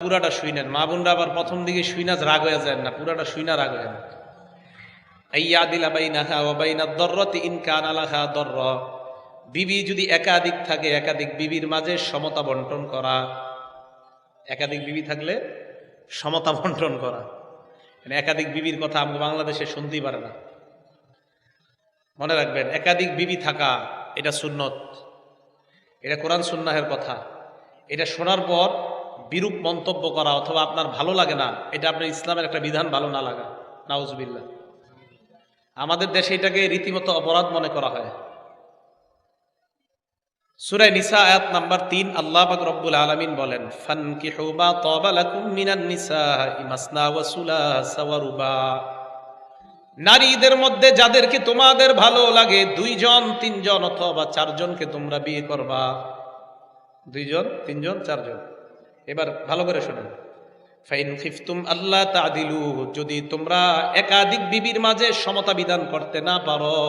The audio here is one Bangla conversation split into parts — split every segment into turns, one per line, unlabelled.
পুরাটা শুইনেন মা বোনরা আবার প্রথম দিকে শুইনা রাগ হয়ে যায় না। পুরাটা শুইনা রাগ হয়ে না। আইয়া দিলা বাইনাহা ওয়া বাইনা দররতি ইন কানা লাহা দরর। বিবি যদি একাধিক থাকে, একাধিক বিবির মাঝে সমতা বন্টন করা। একাধিক বিবি থাকলে সমতা বন্টন করা। মানে একাধিক বিবির কথা আমাকে বাংলাদেশে শুনতেই পারে না। মনে রাখবেন, একাধিক বিবি থাকা, এটা সুন্নত। এটা কোরআন সুন্নাহের কথা। এটা শোনার পর বিরূপ মন্তব্য করা অথবা আপনার ভালো লাগে না, এটা আপনার ইসলামের একটা বিধান ভালো না লাগা। নাউজবিল্লা আমাদের দেশে এটাকে রীতিমতো অপরাধ মনে করা হয়। সুরায় নিসা আয়াত নাম্বার তিন, আল্লাহ পাক রব্বুল আলামিন বলেন, ফানকিহু মা তাবা লাকুম মিনান নিসাই মাসনা ওয়া সুলাসা ওয়া রুবা। নারীদের মধ্যে যাদেরকে তোমাদের ভালো লাগে, দুইজন, তিনজন অথবা চারজনকে তোমরা বিয়ে করবা। দুইজন, তিনজন, চারজন। এবার ভালো করে শোনেন। ফাইন খিফতুম আল্লাহ তাদিলু যদি তোমরা একাধিক বিবির মাঝে সমতা বিধান করতে না পারো,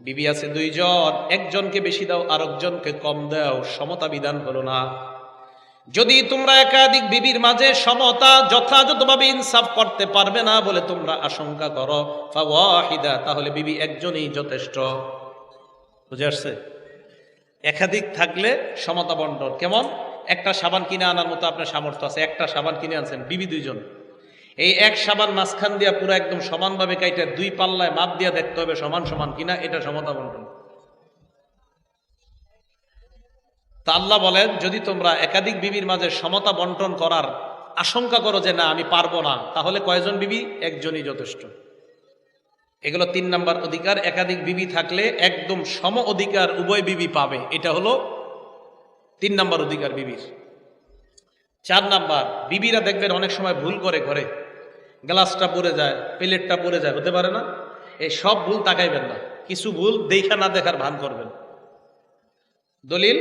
বিবি আছে দুইজন, একজনকে বেশি দাও, আরেকজনকে কম দাও, সমতা বিধান হলো না। যদি তোমরা একাধিক বিবির মাঝে সমতা যথাযথভাবে ইনসাফ করতে পারবে না বলে তোমরা আশঙ্কা করো, ফাওয়াহিদা, তাহলে বিবি একজনই যথেষ্ট। বুঝে আসছে? একাধিক থাকলে সমতা বন্টন কেমন? একটা সাবান কিনে আনার মতো আপনার সামর্থ্য আছে। একটা সাবান কিনে আনছেন, বিবি দুইজন। এই এক সাবান মাঝখান দিয়া পুরো একদম সমানভাবে কাইটা দুই পাল্লায় মাপ দিয়া দেখতে হবে সমান সমান কিনা, এটা সমতা বন্টন। তা আল্লাহ বলেন, যদি তোমরা একাধিক বিবির মাঝে সমতা বন্টন করার আশঙ্কা করো যে না, আমি পারব না, তাহলে কয়জন বিবি? একজনই যথেষ্ট। এগুলো তিন নাম্বার অধিকার। একাধিক বিবি থাকলে একদম সম অধিকার উভয় বিবি পাবে। এটা হলো তিন নাম্বার অধিকার বিবির। চার নাম্বার, বিবিরা দেখবেন অনেক সময় ভুল করে ঘরে। গ্লাসটা পড়ে যায়, প্লেটটা পড়ে যায়, হতে পারে না? এই সব ভুল তাকাইবেন না। কিছু ভুল দেখা না দেখার ভান করবেন। দলিল,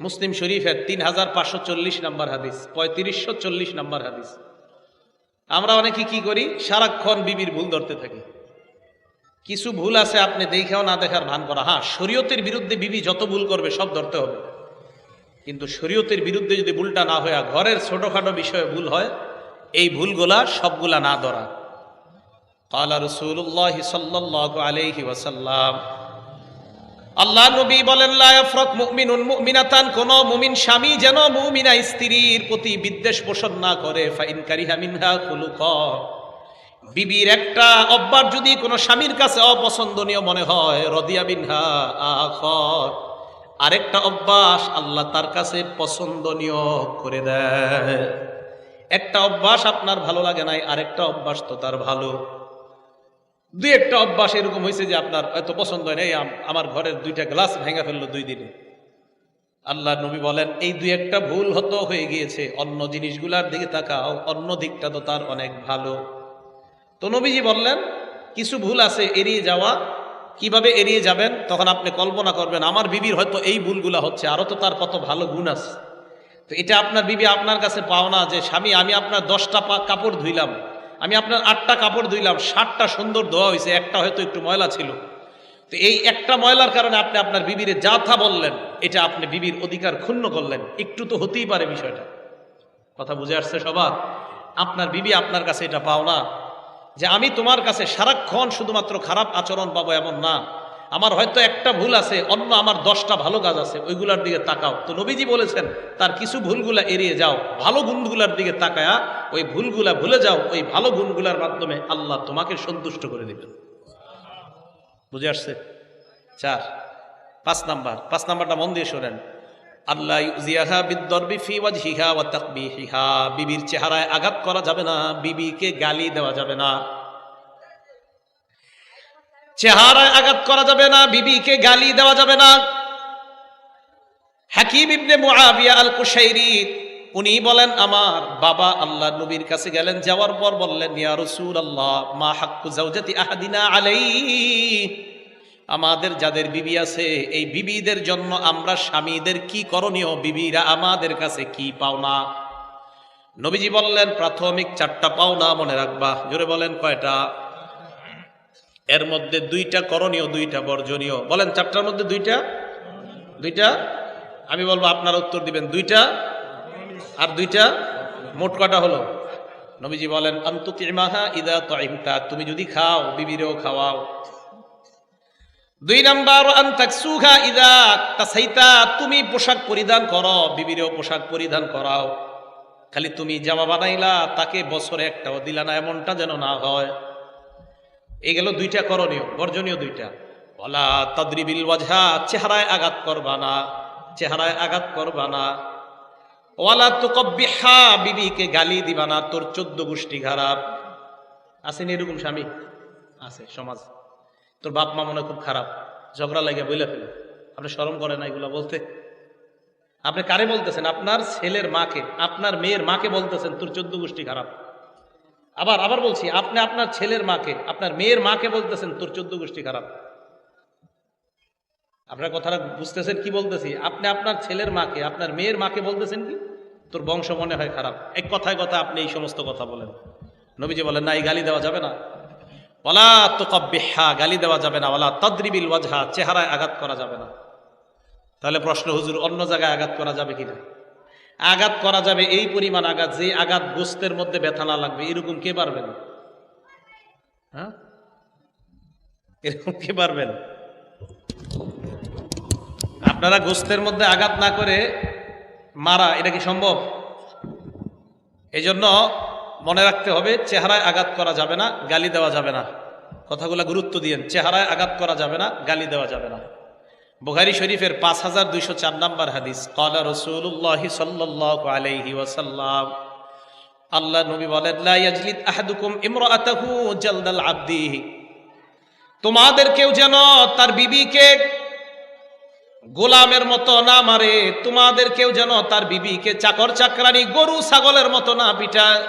মুসলিম শরীফের তিন হাজার পাঁচশো চল্লিশ নাম্বার হাদিস, পঁয়ত্রিশশো চল্লিশ নাম্বার হাদিস। আমরা অনেকে কি করি? সারাক্ষণ বিবির ভুল ধরতে থাকি। কিছু ভুল আছে আপনি দেখেও না দেখার ভান করা। হ্যাঁ শরীয়তের বিরুদ্ধে বিবি যত ভুল করবে সব ধরতে হবে। কিন্তু শরীয়তের বিরুদ্ধে যদি ভুলটা না হয়ে ঘরের ছোটখাটো বিষয়ে ভুল হয়, এই ভুলগুলা সবগুলা না ধরা। কালা রসুল্লাহ সাল্লাহ আলহি ওয়াসাল্লাম আল্লাহ নবী বলেন লায়াফরক মুমিনুন মুমিনাতান, কোন মুমিন স্বামী যেন মুমিনা স্ত্রীর প্রতি বিদ্বেষ পোষণ না করে। বিবির একটা অব্বার যদি কোনো স্বামীর কাছে অপছন্দনীয় মনে হয়, রদিয়া বিনহা আখর। আরেকটা অভ্যাস আল্লাহ তার কাছে পছন্দনীয় করে দেয়। একটা অভ্যাস আপনার ভালো লাগে নাই, আরেকটা অভ্যাস তো তার ভালো। দুই একটা অভ্যাস এরকম হয়েছে যে আপনার এত পছন্দ হয় আমার ঘরের দুইটা গ্লাস ভেঙে ফেলল দুই দিনে। আল্লাহ নবী বলেন, এই দুই একটা ভুল হতো, হয়ে গিয়েছে। অন্য জিনিসগুলার দিকে তাকাও, অন্য দিকটা তো তার অনেক ভালো। তো নবীজি বললেন, কিছু ভুল আছে, এড়িয়ে যাওয়া। কীভাবে এড়িয়ে যাবেন? তখন আপনি কল্পনা করবেন, আমার বিবির হয়তো এই ভুলগুলা হচ্ছে আরও তো তার কত ভালো গুণ আছে। তো এটা আপনার বিবি আপনার কাছে পাওনা যে, স্বামী, আমি আপনার দশটা কাপড় ধুইলাম, আমি আপনার আটটা কাপড় ধুইলাম ষাটটা সুন্দর ধোয়া হয়েছে একটা হয়তো একটু ময়লা ছিল। তো এই একটা ময়লার কারণে আপনি আপনার বিবির যা থা বললেন, এটা আপনি বিবির অধিকার ক্ষুণ্ণ করলেন। একটু তো হতেই পারে বিষয়টা। কথা বুঝে আসছে সবার? আপনার বিবি আপনার কাছে এটা পাও না। যে আমি তোমার কাছে সারাক্ষণ শুধুমাত্র খারাপ আচরণ পাবো এমন না। আমার হয়তো একটা ভুল আছে, অন্য আমার দশটা ভালো কাজ আছে, ওইগুলার দিকে তাকাও। তো নবীজি বলেছেন, তার কিছু ভুলগুলা এড়িয়ে যাও, ভালো গুণগুলার দিকে তাকায়া ওই ভুলগুলা ভুলে যাও, ওই ভালো গুণগুলার মাধ্যমে আল্লাহ তোমাকে সন্তুষ্ট করে দিবেন। বুঝে আসছে? চার, পাঁচ নাম্বার, পাঁচ নাম্বারটা মন দিয়ে শোনেন। আল্লাহ ইউজিয়াহা বিদ্দরবি ফি ওয়াজহিহা ওয়া তাকবিহিহা। বিবির চেহারায় আঘাত করা যাবে না, বিবিকে গালি দেওয়া যাবে না। চেহারায় আঘাত করা যাবে না, বিবিকে গালি দেওয়া যাবে না। হাকিম ইবনে মুআবিয়া আল কুশাইরি উনি বলেন, আমার বাবা আল্লাহ নবীর কাছে গেলেন, যাওয়ার পর বললেন, ইয়া রাসূলুল্লাহ, মা হাক্কু জাওজাতি আহাদিনা আলাইহি? আমাদের যাদের বিবি আছে, এই বিবিদের জন্য আমরা স্বামীদের কি করণীয়? বিবিরা আমাদের কাছে কি পাওনা নবীজি বললেন, প্রাথমিক চারটা পাওনা মনে রাখবা। জোরে বলেন কয়টা? এর মধ্যে দুইটা করণীয়, দুইটা বর্জনীয়। বলেন, চারটার মধ্যে দুইটা? দুইটা? আমি বলব, আপনার উত্তর দিবেন। দুইটা? আর দুইটা? মোট কটা হলো? নবীজি বলেন, আন্তুকিমাহা ইদা তাইমতা। তুমি যদি খাও, বিবিরেও খাওয়াও। দুই নাম্বার আন্তাকসুহা ইদা তাসাইতা, তুমি পোশাক পরিধান করো, বিবিরেও পোশাক পরিধান করাও। খালি তুমি জামা বানাইলা, তাকে বছরে একটাও দিলা না, এমনটা যেন না হয়। এই গেল দুইটা করণীয়, বর্জনীয় দুইটা। বলা তদ্রিবিল ওয়াজহা, চেহারায় আঘাত করবা না, চেহারায় আঘাত করবা না। ওয়ালা তুকব্বিহা, বিবিকে গালি দিবা না, তোর চোদ্দ গোষ্ঠী খারাপ। আসেনি এরকম স্বামী? আছে, সমাজ। তোর বাপ মা মনে খুব খারাপ। ঝগড়া লাগে বইলে ফেলে। আপনি শরম করেন এগুলো বলতে। আপনি কারে বলতেছেন? আপনার ছেলের মাকে, আপনার মেয়ের মাকে বলতেছেন, তোর চোদ্দ গোষ্ঠী খারাপ। আবার আবার বলছি, আপনি আপনার ছেলের মাকে, আপনার মেয়ের মাকে বলতেছেন, তোর চোদ্দ গোষ্ঠী খারাপ। আপনার কথাটা বুঝতেছেন কি বলতেছি? আপনি আপনার ছেলের মাকে, আপনার মেয়ের মাকে বলতেছেন কি? তোর বংশ মনে হয় খারাপ। এক কথায় কথা আপনি এই সমস্ত কথা বলেন। নবীজি বলেন, না, এই গালি দেওয়া যাবে না। ওলা তো কব্বিহা গালি দেওয়া যাবে না। ওলা তদ্রিবিল ওয়াজহা, চেহারায় আঘাত করা যাবে না। তাহলে প্রশ্ন, হুজুর, অন্য জায়গায় আঘাত করা যাবে কিনা? আঘাত করা যাবে এই পরিমাণ আঘাত, যে আঘাত গোস্তের মধ্যে ব্যথা না লাগবে। এরকম কে পারবেন হ্যাঁ? এরকম কে পারবেন আপনারা গোস্তের মধ্যে আঘাত না করে মারা, এটা কি সম্ভব? এই জন্য মনে রাখতে হবে, চেহারায় আঘাত করা যাবে না, গালি দেওয়া যাবে না। কথাগুলো গুরুত্ব দিয়েন, চেহারায় আঘাত করা যাবে না, গালি দেওয়া যাবে না। বুখারি শরীফের পাঁচ হাজার দুইশো চার নম্বর হাদিস কলা রসুল্লাহ সাল্লাহ ওয়াসাল্লাম আল্লাহ নবী বলেন আহাদুকুম ইমরাআতাহু জালদাল আবদি তোমাদের কেউ যেন তার বিবিকে গোলামের মতো না মারে, তোমাদের কেউ যেন তার বিবিকে চাকর চাকরানি গরু ছাগলের মতো না পিটায়।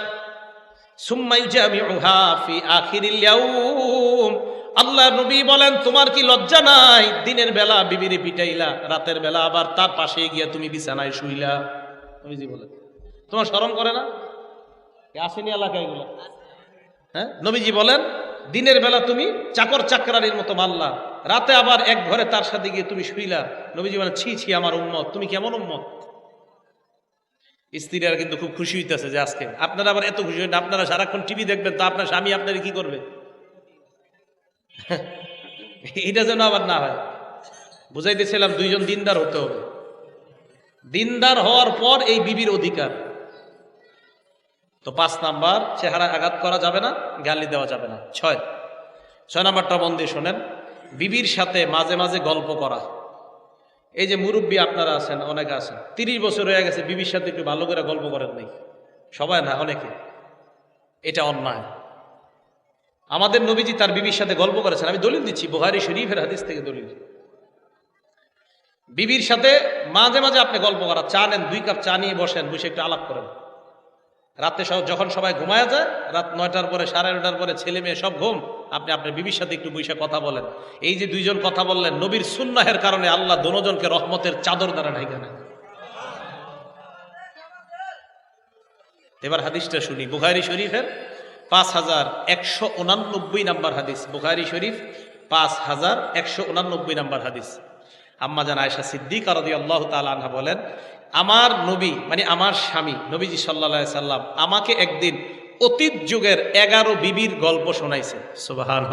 আল্লাহ নবী বলেন, তোমার কি লজ্জা নাই? দিনের বেলা বিবিরে পিটাইলা, রাতের বেলা আবার তার পাশে গিয়া তুমি বিছানায় শুইলা। নবীজি বলেন, তোমার শরম করে না? আসেনি এলাকা এগুলো? হ্যাঁ? নবীজি বলেন, দিনের বেলা তুমি চাকর চাকরানির মতো মারলা, রাতে আবার এক ঘরে তার সাথে গিয়ে তুমি শুইলা। নবীজি বলেন, ছি ছি, আমার উম্মত। তুমি কেমন উম্মত? স্ত্রীরা কিন্তু খুব খুশি হইতেছে যে আজকে। আপনারা আবার এত খুশি হইন আপনারা সারাক্ষণ টিভি দেখবেন তো আপনার স্বামী আপনার কি করবে? এটা যেন আবার না হয়। বুঝাইতেছিলাম দুইজন দিনদার হতে হবে। দিনদার হওয়ার পর এই বিবির অধিকার। তো পাঁচ নাম্বার, চেহারায় আঘাত করা যাবে না, গালি দেওয়া যাবে না। ছয়। ছয় নাম্বারটা মন শোনেন, বিবির সাথে মাঝে মাঝে গল্প করা। এই যে মুরব্বী আপনারা আছেন, অনেকে আছেন। তিরিশ বছর হয়ে গেছে, বিবির সাথে একটু ভালো করে গল্প করেন নাই। সবাই না, অনেকে। এটা অন্যায়। আমাদের নবীজি তার বিবির সাথে গল্প করেছেন। আমি দলিল দিচ্ছি বুহারি শরীফের হাদিস থেকে দলিল। বিবির সাথে মাঝে মাঝে আপনি গল্প করা চা নেন, দুই কাপ চা নিয়ে বসেন, বসে একটু আলাপ করেন। রাতে যখন সবাই ঘুমায় যায়, রাত নয়টার পরে, সাড়ে নটার পরে ছেলে মেয়ে সব ঘুম, আপনি আপনার বিবির সাথে একটু বসে কথা বলেন। এই যে দুইজন কথা বললেন, নবীর সুন্নাহের কারণে আল্লাহ দনোজনকে রহমতের চাদর দ্বারা ঢাইকা নেন এবার হাদিসটা শুনি। বুখারি শরীফের পাঁচ হাজার একশো উনানব্বই নাম্বার হাদিস। বুখারি শরীফ পাঁচ হাজার একশো উনানব্বই নাম্বার হাদিস। আম্মা জান আয়সা সিদ্দিক আরদি আল্লাহ তালা বলেন আমার নবী মানে আমার স্বামী, নবীজি সাল্লা সাল্লাম আমাকে একদিন অতীত যুগের এগারো বিবির গল্প শোনাইছে। সুবাহান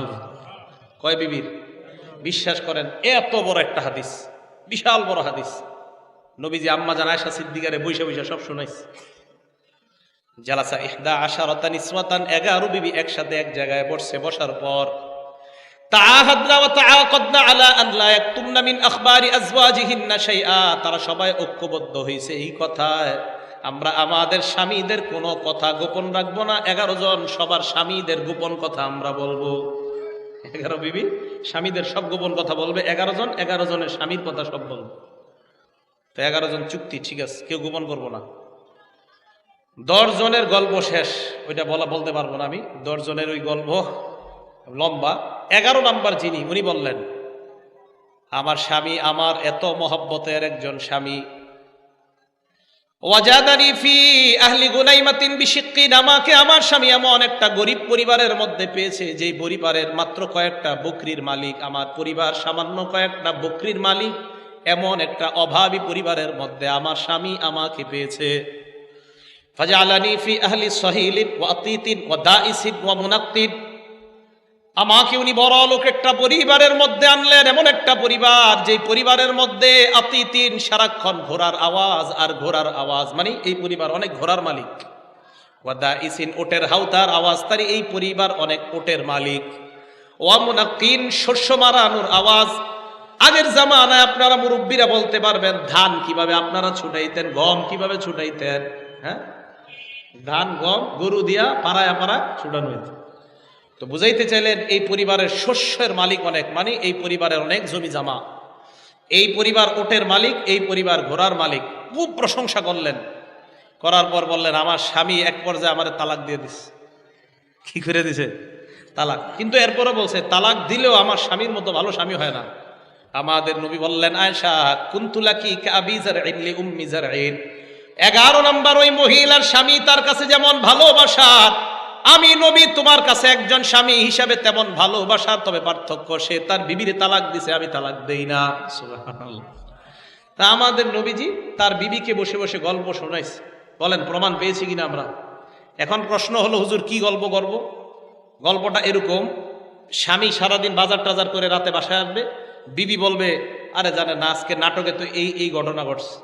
কয় বিবির? বিশ্বাস করেন, এত বড় একটা হাদিস, বিশাল বড় হাদিস। নবীজি আম্মা জান আয়সা সিদ্দিকারে বৈশা বৈশা সব শোনাইছে। জালাসা ইহদা আশারতান ইসমাতান এগারো বিবি একসাথে এক জায়গায় বসছে বসার পর তারা সবাই ঐক্যবদ্ধ হয়েছে এই কথায়। আমরা আমাদের স্বামীদের কোনো কথা গোপন রাখব না। এগারো জন সবার স্বামীদের গোপন কথা আমরা বলব। এগারো বিবি, স্বামীদের সব গোপন কথা বলবে। এগারো জন, এগারো জনের স্বামীর কথা সব বলবে। তো এগারো জন চুক্তি, ঠিক আছে, কেউ গোপন করব না। দশ জনের গল্প শেষ, ওইটা বলা, বলতে পারব না আমি। দশ জনের ওই গল্প লম্বা, এগারো নাম্বার যিনি, উনি বললেন, আমার স্বামী আমার এত মহব্বতের একজন স্বামী। ওয়াজাদানি ফি আহলি গুনাইমাতিন বিশিক্কিন, আমাকে আমার স্বামী এমন একটা গরিব পরিবারের মধ্যে পেয়েছে, যেই পরিবারের মাত্র কয়েকটা বকরির মালিক, আমার পরিবার সামান্য কয়েকটা বকরির মালিক, এমন একটা অভাবী পরিবারের মধ্যে আমার স্বামী আমাকে পেয়েছে। ফাজালানি ফি আহলি সহিলিন ওয়া আতিতিন ওয়া দাইসিন ওয়া মুনাক্কিন আমাকে উনি বড় লোক একটা পরিবারের মধ্যে আনলেন, এমন একটা পরিবার যে পরিবারের মধ্যে আতিতিন সারাক্ষণ ঘোড়ার আওয়াজ আর ঘোড়ার আওয়াজ মানে এই পরিবার অনেক ঘোড়ার মালিক। ওয়াদা ইসিন ওটের হাউতার আওয়াজ, তার এই পরিবার অনেক ওটের মালিক। ওয়ামুনাকিন শস্য মারানোর আওয়াজ। আগের জামানায় আপনারা মুরব্বীরা বলতে পারবেন, ধান কীভাবে আপনারা ছুটাইতেন, গম কীভাবে ছুটাইতেন হ্যাঁ? ধান, গম, গরু দিয়া পাড়ায় পাড়া ছুটানো হইত। তো বুঝাইতে চাইলেন, এই পরিবারের শস্যের মালিক অনেক মানে এই পরিবারের অনেক জমি জামা। এই পরিবার ওটের মালিক, এই পরিবার ঘোড়ার মালিক। খুব প্রশংসা করলেন। করার পর বললেন, আমার স্বামী এক পর্যায়ে আমার তালাক দিয়ে দিস কি করে দিছে? তালাক। কিন্তু এরপরে বলছে, তালাক দিলেও আমার স্বামীর মতো ভালো স্বামী হয় না। আমাদের নবী বললেন আয়সা কুন্তুলা কি এগারো নম্বর, ওই মহিলার স্বামী তার কাছে যেমন ভালোবাসার আমি নবী, তোমার কাছে একজন স্বামী হিসাবে তেমন ভালোবাসার তবে পার্থক্য সে তার বিবিরে তালাক দিছে, আমি তালাক দেই না। তা আমাদের নবীজি তার বিবিকে বসে বসে গল্প শোনাইছে। বলেন, প্রমাণ পেয়েছি কিনা আমরা? এখন প্রশ্ন হলো, হুজুর কি গল্প করব? গল্পটা এরকম, স্বামী সারাদিন বাজার টাজার করে রাতে বাসায় আসবে, বিবি বলবে, আরে জানে না, আজকে নাটকে তো এই এই ঘটনা ঘটছে।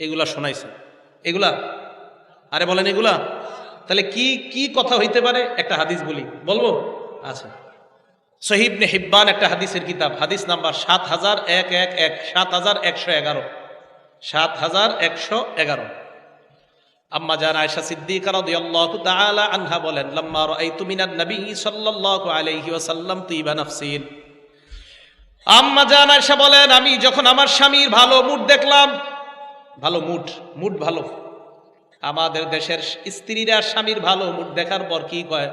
এগুলা শোনাইছে। এগুলা? আরে বলেন, এগুলা? তাহলে কি কি কথা হইতে পারে? একটা হাদিস বলি। বলব? আচ্ছা। সহিবনে হিব্বান একটা হাদিসের কিতাব। হাদিস নাম্বার সাত হাজার এক এক এক, সাত হাজার একশো এগারো। সাত হাজার একশো এগারো। আম্মা জান আয়েশা সিদ্দিকা রাদিয়াল্লাহু তাআলা আনহা বলেন, লাম্মা রাআইতু মিনান নবী সাল্লাল্লাহু আলাইহি ওয়াসাল্লাম তিবা নাফসিন। আম্মা জান আয়েশা বলেন, আমি যখন আমার স্বামীর ভালো মুড দেখলাম, ভালো মুড মুড ভালো। আমাদের দেশের স্ত্রীরা স্বামীর ভালো মুড দেখার পর কি কয়?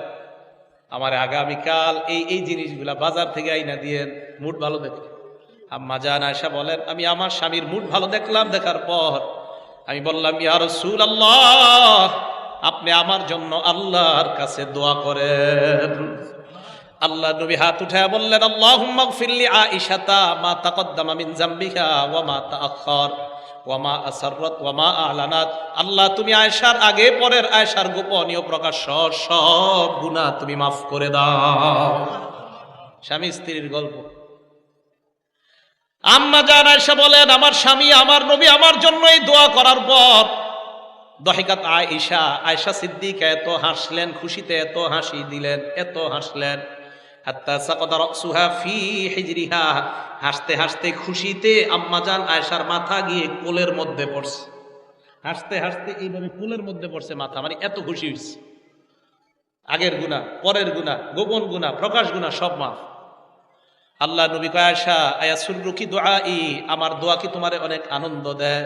আমার আগামীকাল এই এই জিনিসগুলা বাজার থেকে আইনা দিয়ে মুড ভালো দেখে। আম্মা জান আয়সা বলেন, আমি আমার স্বামীর মুড ভালো দেখলাম দেখার পর। আমি বললাম, ইয়া রসুল আল্লাহ আপনি আমার জন্য আল্লাহর কাছে দোয়া করেন। আল্লাহ নবী হাত উঠায় বললেন, আল্লাহুম্মা গফিরলি আয়েশাতা মা তাকদ্দামা মিন জামবিহা ওয়া মা তাআখার আল্লাহ, তুমি আয়েশার আগে পরের আয়েশার গোপনীয় প্রকাশ্য সব গুনাহ তুমি মাফ করে দাও। স্বামী স্ত্রীর গল্প। আম্মা জান আয়েশা বলেন, আমার স্বামী, আমার নবী আমার জন্য এই দোয়া করার পর দহিকাত আয়েশা আয়েশা সিদ্দিক এত হাসলেন, খুশিতে এত হাসি দিলেন, এত হাসলেন। হাসতে হাসতে খুশিতে আম্মাজান আয়েশার মাথা গিয়ে কোলের মধ্যে পড়ছে। হাসতে হাসতে এইভাবে কোলের মধ্যে পড়ছে মাথা মানে এত খুশি হয়েছে আগের গুণা পরের গুণা গোপন গুণা প্রকাশ গুণা সব মাফ। আল্লাহ নবী কয়াশা আয়া সুররু দোয়া ই আমার দোয়া কি তোমারে অনেক আনন্দ দেয়?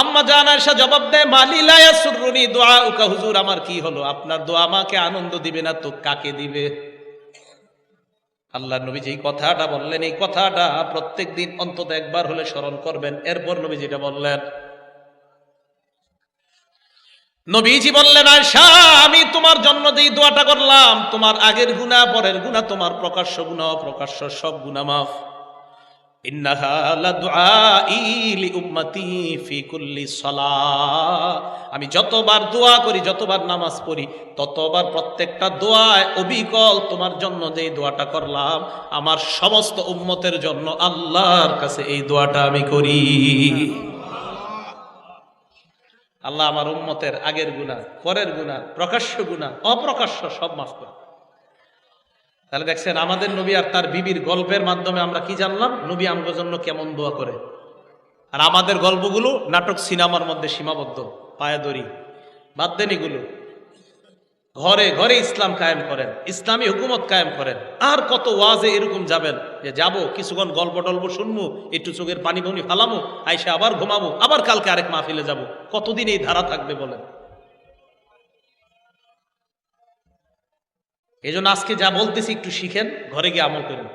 আম্মা জান আয়েশা জবাব দেয় মালিলা ইয়া সুররুনি দোয়া উকা হুজুর, আমার কি হলো? আপনার দোয়া আমাকে আনন্দ দিবে না, তো কাকে দিবে? আল্লাহ নবী যেই কথাটা বললেন, এই কথাটা প্রত্যেক দিন অন্তত একবার হলে স্মরণ করবেন। এরপর নবী যেটা বললেন, নবীজি বললেন আয়সা আমি তোমার জন্য যেই দোয়াটা করলাম, তোমার আগের গুণা পরের গুণা তোমার প্রকাশ্য গুণা অপ্রকাশ্য সব গুণা মাফ। আমি যতবার দোয়া করি, যতবার নামাজ পড়ি, ততবার প্রত্যেকটা দোয়ায় অবিকল তোমার জন্য যেই দোয়াটা করলাম, আমার সমস্ত উম্মতের জন্য আল্লাহর কাছে এই দোয়াটা আমি করি। আল্লাহ আমার উম্মতের আগের গুণা পরের গুণা প্রকাশ্য গুণা অপ্রকাশ্য সব মাফ করে। তাহলে দেখছেন, আমাদের নবী আর তার বিবির গল্পের মাধ্যমে আমরা কি জানলাম? নবী আমগো জন্য কেমন দোয়া করে। আর আমাদের গল্পগুলো নাটক সিনেমার মধ্যে সীমাবদ্ধ পায়াদরি বাদ দেন এগুলো ঘরে ঘরে ইসলাম কায়েম করেন, ইসলামী হুকুমত কায়েম করেন। আর কত ওয়াজে এরকম যাবেন যে, যাব, কিছুক্ষণ গল্প টল্প শুনব একটু চোখের পানি বনি ফালামো, আইসে আবার ঘুমাবো, আবার কালকে আরেক মাহফিলে যাব। কতদিন এই ধারা থাকবে বলেন? এই আজকে যা বলতেছি একটু শিখেন, ঘরে গিয়ে আমল করেন।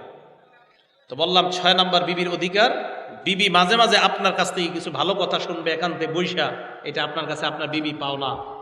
তো বললাম, ছয় নাম্বার বিবির অধিকার। বিবি মাঝে মাঝে আপনার কাছ থেকে কিছু ভালো কথা শুনবে একান্তে বৈশা এটা আপনার কাছে আপনার বিবি পাওনা।